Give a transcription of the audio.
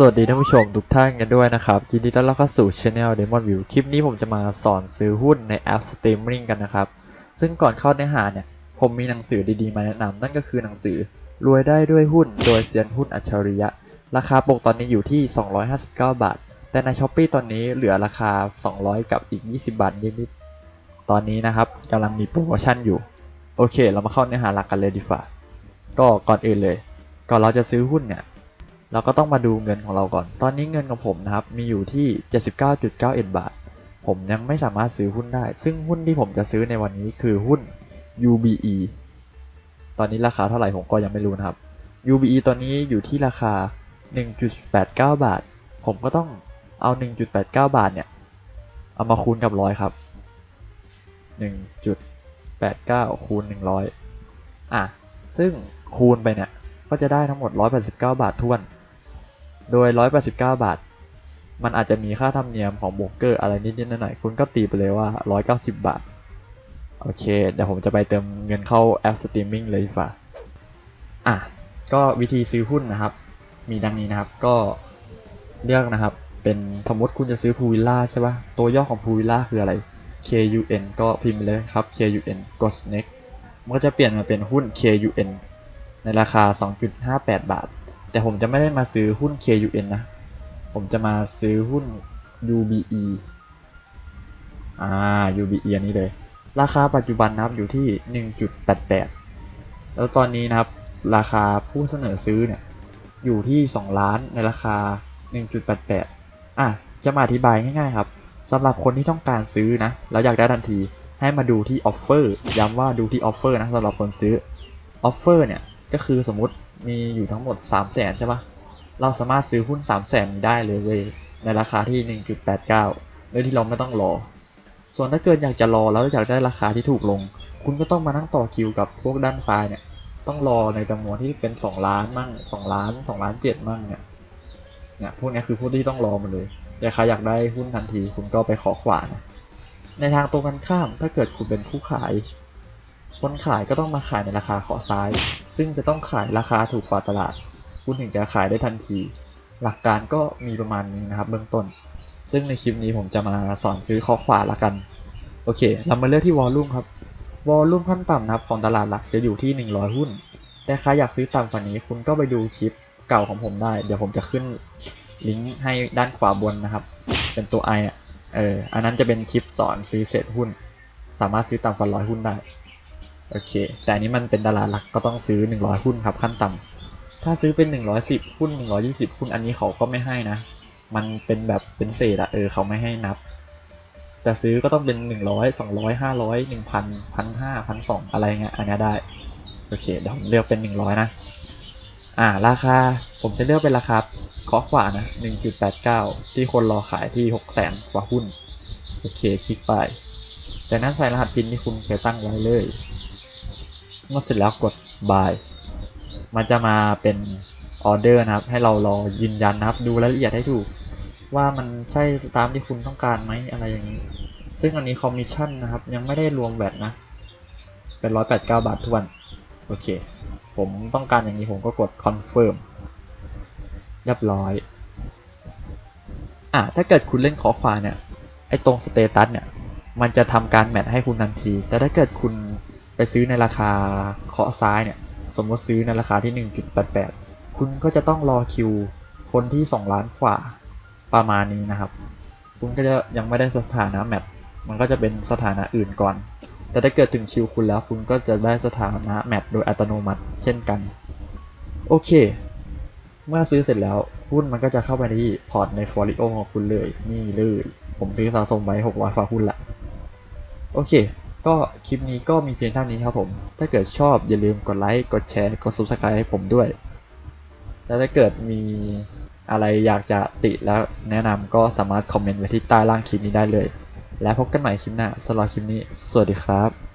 สวัสดีท่านผู้ชมทุกท่านกันด้วยนะครับยินดีต้อนรับเข้าสู่ Channel Demon View คลิปนี้ผมจะมาสอนซื้อหุ้นในแอป Streaming กันนะครับ ซึ่งก่อนเข้าเนื้อหาเนี่ย ผมมีหนังสือดีๆมาแนะนำนั่นก็คือหนังสือ รวยได้ด้วยหุ้นโดยเซียนหุ้นอัจฉริยะ ราคาปกตอนนี้อยู่ที่ 259 บาท แต่ใน s h อ p e e ตอนนี้เหลือราคา 200 กับอีก 20 บาทนิดๆตอนนี้นะครับกำลังมีโปรโมชั่นอยู่ โอเค เรามาเข้าเนื้อหาหลักกันเลยดีกว่าก็ก่อนอื่นเลย ก่อนเราจะซื้อหุ้นเนี่ย เราก็ต้องมาดูเงินของเราก่อน ตอนนี้เงินของผมนะครับ มีอยู่ที่ 79.91 บาท ผมยังไม่สามารถซื้อหุ้นได้ ซึ่งหุ้นที่ผมจะซื้อในวันนี้คือหุ้น UBE ตอนนี้ราคาเท่าไหร่ผมก็ยังไม่รู้นะครับ UBE ตอนนี้อยู่ที่ราคา 1.89 บาท ผมก็ต้องเอา 1.89 บาทเนี่ย เอามาคูณกับร้อยครับ 1.89 คูณ 100 อะ ซึ่งคูณไปเนี่ย ก็จะได้ทั้งหมด 189 บาททวน โดย 189 บาท มันอาจจะมีค่าธรรมเนียมของโบรกเกอร์อะไรนิดๆหน่อยๆคุณก็ตีไปเลยว่า 190 บาท โอเค เดี๋ยวผมจะไปเติมเงินเข้าแอปสตรีมมิ่งเลยดีกว่าอะ ก็วิธีซื้อหุ้นนะครับ มีดังนี้นะครับ ก็เลือกนะครับ เป็นสมมติคุณจะซื้อพูวิลล่าใช่ปะตัวย่อของพูวิลล่าคืออะไร KUN ก็พิมพ์ไปเลยครับ KUN กด next มันก็จะเปลี่ยนมาเป็นหุ้น KUN ในราคา 2.58 บาท แต่ผมจะไม่ได้มาซื้อหุ้น KUN นะ ผมจะมาซื้อหุ้น UBE อ่า UBE อันนี้เลย ราคาปัจจุบันนะครับอยู่ที่ 1.88 แล้วตอนนี้นะครับ ราคาผู้เสนอซื้อเนี่ย อยู่ที่ 2 ล้านในราคา 1.88 อะ จะมาอธิบายง่ายๆครับสำหรับคนที่ต้องการซื้อนะ แล้วอยากได้ทันที ให้มาดูที่ออฟเฟอร์ ย้ำว่าดูที่ออฟเฟอร์นะสำหรับคนซื้อ ออฟเฟอร์เนี่ย ก็คือสมมติ มีอยู่ทั้งหมด3 0 0แสนใช่ปะเราสามารถซื้อหุ้น 3 0 0แสนได้เลยเว้ยในราคาที่ 1.89 โดยที่เราไม่ต้องรอ ส่วนถ้าเกิดอยากจะรอแล้วอยากได้ราคาที่ถูกลง คุณก็ต้องมานั่งต่อคิวกับพวกด้านซ้ายเนี่ย ต้องรอในจำนวนที่เป็น 2 ล้านมั่ง 2 ล้าน 2 ล้าน 7 มั่งเนี่ย เนี่ยพวกนี้คือพวกที่ต้องรอมาเลยแต่ใครอยากได้หุ้นทันทีคุณก็ไปขอขวานะในทางตรงกันข้ามถ้าเกิดคุณเป็นผู้ขาย คนขายก็ต้องมาขายในราคาขอซ้าย ซึ่งจะต้องขายราคาถูกกว่าตลาด คุณถึงจะขายได้ทันที หลักการก็มีประมาณนี้นะครับเบื้องต้น ซึ่งในคลิปนี้ผมจะมาสอนซื้อข้อขวาละกัน โอเค เรามาเลือกที่วอลลุ่มครับ วอลลุ่มขั้นต่ำนะครับของตลาดหลักจะอยู่ที่ 100 หุ้น แต่ใครอยากซื้อต่ำกว่านี้ คุณก็ไปดูคลิปเก่าของผมได้ เดี๋ยวผมจะขึ้นลิงก์ให้ด้านขวาบนนะครับ เป็นตัว i อะเออ อันนั้นจะเป็นคลิปสอนซื้อเศษหุ้น สามารถซื้อต่ำกว่าร้อยหุ้นได้ โอเค แต่อันนี้มันเป็นตลาดหลักก็ต้องซื้อ 100 หุ้นครับขั้นต่ำถ้าซื้อเป็น 110 หุ้น 120 หุ้นอันนี้เขาก็ไม่ให้นะ มันเป็นแบบเป็นเศษอะเออเขาไม่ให้นับ แต่ซื้อก็ต้องเป็น 100 200 500 1,000 1,500 1,200อะไรเงี้ยอันนี้ได้ โอเคเดี๋ยวผมเลือกเป็น 100 นะ อ่าราคาผมจะเลือกเป็นราคาเคาะขวานะ 1.89 ที่คนรอขายที่ 600,000กว่าหุ้น โอเคคลิกไป จากนั้นใส่รหัสพินที่คุณเคยตั้งไว้เลย เมื่อเสร็จแล้วกด buy มันจะมาเป็นออเดอร์นะครับ ให้เรารอยืนยันนะครับ ดูรายละเอียดให้ถูก ว่ามันใช่ตามที่คุณต้องการไหมอะไรอย่างนี้ ซึ่งอันนี้คอมมิชชั่นนะครับ ยังไม่ได้รวมแวดนะ เป็น189บาททวน โอเค ผมต้องการอย่างนี้ผมก็กด confirm เรียบร้อยอะถ้าเกิดคุณเล่นขอขวาเนี่ย ไอ้ตรงสเตตัสเนี่ย มันจะทำการแมทให้คุณทันที แต่ถ้าเกิดคุณ ไปซื้อในราคาเคาะซ้ายเนี่ย สมมติซื้อในราคาที่ 1.88 คุณก็จะต้องรอคิว คนที่ 2 ล้านกว่าประมาณนี้นะครับ คุณก็จะยังไม่ได้สถานะแมทมันก็จะเป็นสถานะอื่นก่อน แต่ถ้าเกิดถึงคิวคุณแล้วคุณก็จะได้สถานะแมทโดยอัตโนมัติเช่นกัน โอเค เมื่อซื้อเสร็จแล้วหุ้นมันก็จะเข้าไปที่พอร์ตในฟอริโอของคุณเลย นี่เลย ผมซื้อสะสมไว้600ฝาหุ้นละ โอเค ก็คลิปนี้ก็มีเพียงเท่านี้ครับผม ถ้าเกิดชอบอย่าลืมกดไลค์ กดแชร์ กด subscribe ให้ผมด้วย แล้วถ้าเกิดมีอะไรอยากจะติแล้วแนะนำก็สามารถคอมเมนต์ไว้ที่ใต้ล่างคลิปนี้ได้เลย แล้วพบกันใหม่คลิปหน้าสำหรับคลิปนี้ สวัสดีครับ